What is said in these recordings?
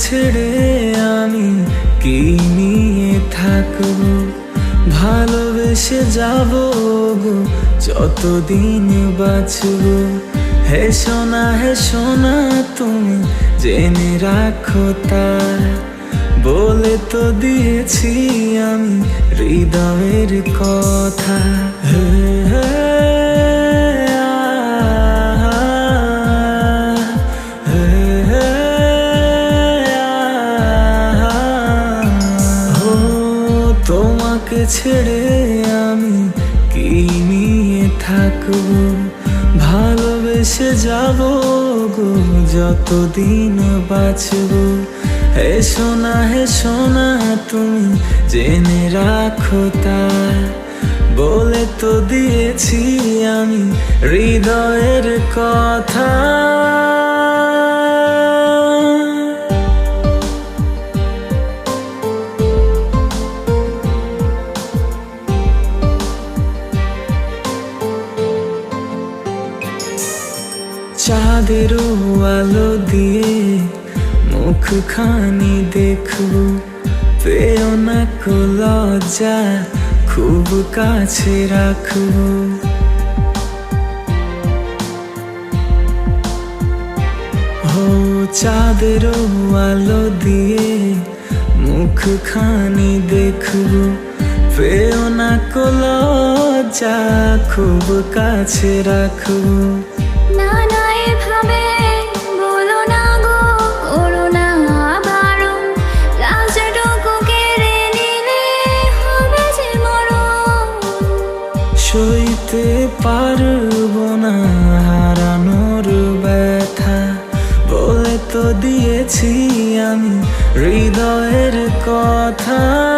ছেড়ে আমি কি নিয়ে থাকব? ভালোবেসে যাব গো, যতদিন বাঁচবো। হে সোনা হে সোনা তুমি, জেনে রাখো তার। বলে তো দিয়েছি আমি হৃদয়ের কথা। তোমাকে ছেড়ে আমি কি নিয়ে থাকব? ভালোবেসে যাব গো, যতদিন বাঁচবো। হে সোনা হে সোনা তুমি জেনে রাখো তা। বলে তো দিয়েছি আমি হৃদয়ের কথা। চাঁদেরও আলো দিয়ে মুখখানি দেখব। পেও না কো লজ্জা, খুব কাছে রাখব। ও চাঁদেরও আলো দিয়ে মুখখানি দেখব। পেও না কো লজ্জা, খুব কাছে রাখব। সইতে পারব না হারানোর ব্যথা। বলে তো দিয়েছি আমি হৃদয়ের কথা।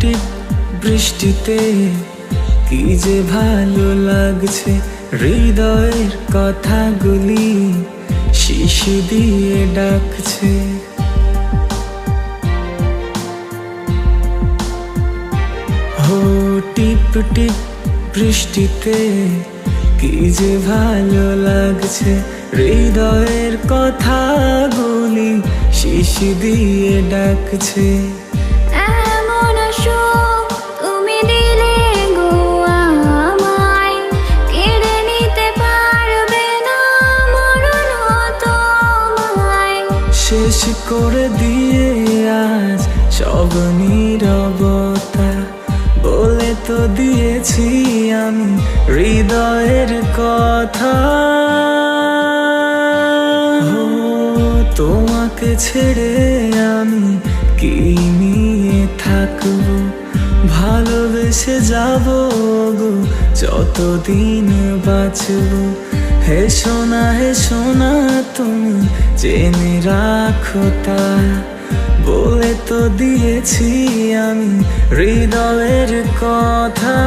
টিপ বৃষ্টিতে কি যে ভালো লাগছে হৃদয়ের কথাগুলি শিশু দিয়ে ডাকছে। হো টিপ টিপ বৃষ্টিতে কি যে ভালো লাগছে হৃদয়ের কথাগুলি শিশি দিয়ে ডাকছে। করে দিয়ে আজ সব নীরবতা বলে তো দিয়েছি আমি হৃদয়ের কথা। তোমাকে ছেড়ে আমি কি নিয়ে থাকব? ভালোবেসে যাব গো, যতদিন বাঁচবো। হে সোনা হে সোনা তুমি জেনে রাখো তা। বলে তো দিয়েছি আমি হৃদয়ের কথা।